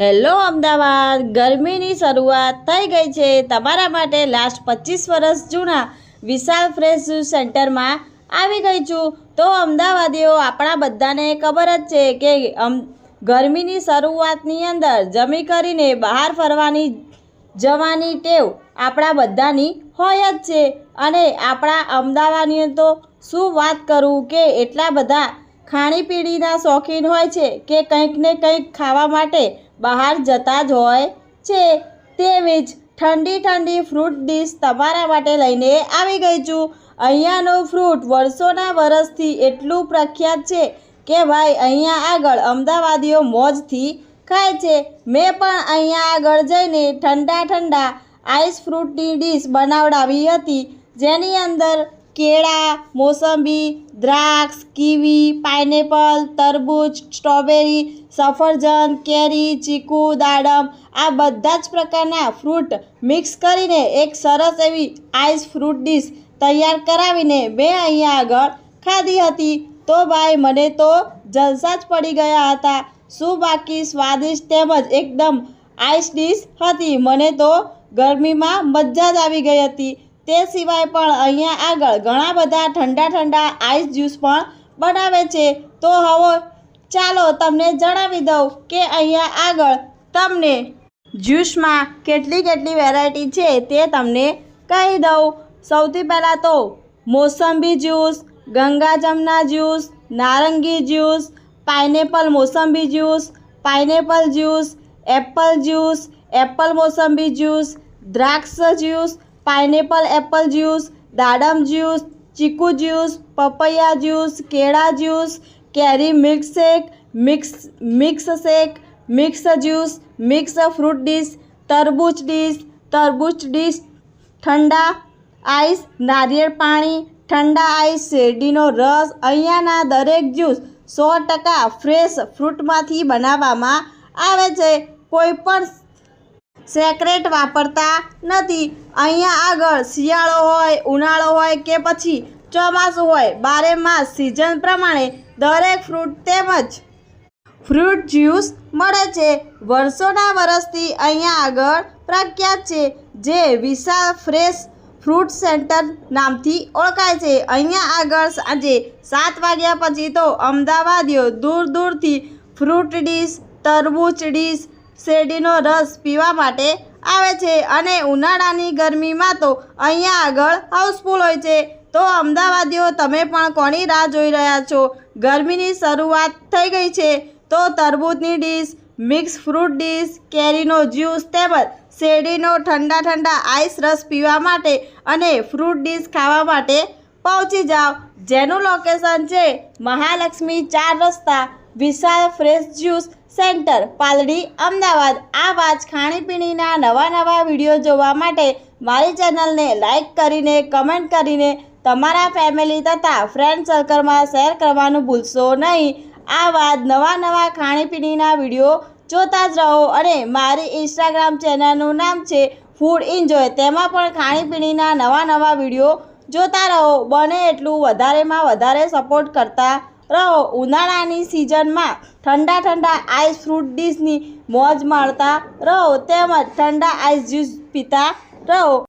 Hello Ahmedabad, ગરમીની શરૂઆત થઈ ગઈ છે. તમારા માટે લાસ્ટ પચીસ વર્ષ જૂના વિશાલ ફ્રેશ જ્યુસ સેન્ટરમાં આવી ગઈ છું. તો અમદાવાદીઓ, આપણા બધાને ખબર જ છે કે ગરમીની શરૂઆતની અંદર જમી કરીને બહાર ફરવાની જવાની ટેવ આપણા બધાની હોય જ છે. અને આપણા અમદાવાદની તો શું વાત કરું કે એટલા બધા ખાણીપીણીના શોખીન હોય છે કે કંઈક ને કંઈક ખાવા માટે બહાર જતા જ હોય છે. તેવી જ ઠંડી ઠંડી ફ્રૂટ ડીશ તમારા માટે લઈને આવી ગઈ છું. અહીંયાનું ફ્રૂટ વર્ષોના વરસથી એટલું પ્રખ્યાત છે કે ભાઈ, અહીંયા આગળ અમદાવાદીઓ મોજથી ખાય છે. મેં પણ અહીંયા આગળ જઈને ઠંડા ઠંડા આઈસ ફ્રૂટની ડીશ બનાવડાવી હતી. જેની અંદર કેળા, મોસંબી, દ્રાક્ષ, કીવી, પાઇનેપલ, તરબૂચ, સ્ટ્રોબેરી, સફરજન, કેરી, ચીકુ, દાડમ આ બધા જ પ્રકારના ફ્રૂટ મિક્સ કરીને એક સરસ એવી આઈસ ફ્રૂટ ડીશ તૈયાર કરાવીને મેં અહીંયા આગળ ખાધી હતી. તો ભાઈ, મને તો જલસા જ પડી ગયા હતા. શું બાકી સ્વાદિષ્ટ તેમજ એકદમ આઈસ ડીશ હતી? મને તો ગરમીમાં મજા જ આવી ગઈ હતી. તે સિવાય પણ અહીંયા આગળ ઘણા બધા ઠંડા ઠંડા આઈસ જ્યુસ પણ બનાવે છે. તો હવે ચાલો તમને જણાવી દઉં કે અહીંયા આગળ તમને જ્યુસમાં કેટલી કેટલી વેરાયટી છે તે તમને કહી દઉં. સૌથી પહેલાં તો મોસંબી જ્યુસ ગંગા જમના જ્યુસ નારંગી juice pineapple મોસંબી juice pineapple juice apple juice apple મોસંબી juice દ્રાક્ષ જ્યુસ પાઇનેપલ એપલ જ્યુસ, દાડમ જ્યુસ, ચીકુ જ્યુસ, પપૈયા જ્યુસ, કેળા જ્યુસ, કેરી milkshake, mix mix shake mix juice, mix fruit dish, તરબૂચ ડીશ તરબૂચ ડીશ, ઠંડા આઈસ, નારિયેળ પાણી, ઠંડા આઈસ, શેરડીનો રસ, અહીંયાના દરેક જ્યુસ સો ટકા ફ્રેશ ફ્રૂટમાંથી બનાવવામાં આવે છે. કોઈ પણ સેક્રેટ વાપરતા નથી. અહીંયા આગળ શિયાળો હોય, ઉનાળો હોય કે પછી ચોમાસું હોય બારે માસ સિઝન પ્રમાણે દરેક ફ્રૂટ તેમજ ફ્રૂટ જ્યુસ મળે છે. વર્ષોના વર્ષથી અહીંયા આગળ પ્રખ્યાત છે, જે વિશાળ ફ્રેશ ફ્રૂટ સેન્ટર નામથી ઓળખાય છે. અહીંયા આગળ સાંજે સાત વાગ્યા પછી તો અમદાવાદીઓ દૂર દૂરથી ફ્રૂટ ડીશ તરબૂચ ડીશ શેરડીનો રસ પીવા માટે આવે છે અને ઉનાળાની ગરમીમાં તો અહીંયા આગળ હાઉસફુલ હોય છે. તો અમદાવાદીઓ, તમે પણ કોની રાહ જોઈ રહ્યા છો? ગરમીની શરૂઆત થઈ ગઈ છે. તો તરબૂચની ડીશ, મિક્સ ફ્રૂટ ડીશ, કેરીનો જ્યુસ તેમજ શેરડીનો ઠંડા ઠંડા આઈસ રસ પીવા માટે અને ફ્રૂટ ડીશ ખાવા માટે પહોંચી જાઓ. જેનું લોકેશન છે મહાલક્ષ્મી ચાર રસ્તા, Vishal fresh juice centre, Paldi, Ahmedabad આવા જ ખાણીપીણીના નવા નવા વીડિયો જોવા માટે મારી ચેનલને લાઈક કરીને, કમેન્ટ કરીને તમારા ફેમિલી તથા ફ્રેન્ડ સર્કલમાં શેર કરવાનું ભૂલશો નહીં. આવા જ નવા નવા ખાણીપીણીના વીડિયો જોતા જ રહો અને મારી ઇન્સ્ટાગ્રામ ચેનલનું નામ છે ફૂડ એન્જોય તેમાં પણ ખાણીપીણીના નવા નવા વીડિયો જોતા રહો. બને એટલું વધારેમાં વધારે સપોર્ટ કરતા રહો, ઉનાળાની સિઝનમાં ઠંડા ઠંડા આઈસ ફ્રૂટ ડીશની મોજ માણતા રહો. તેમજ ઠંડા આઈસ જ્યુસ પીતા રહો.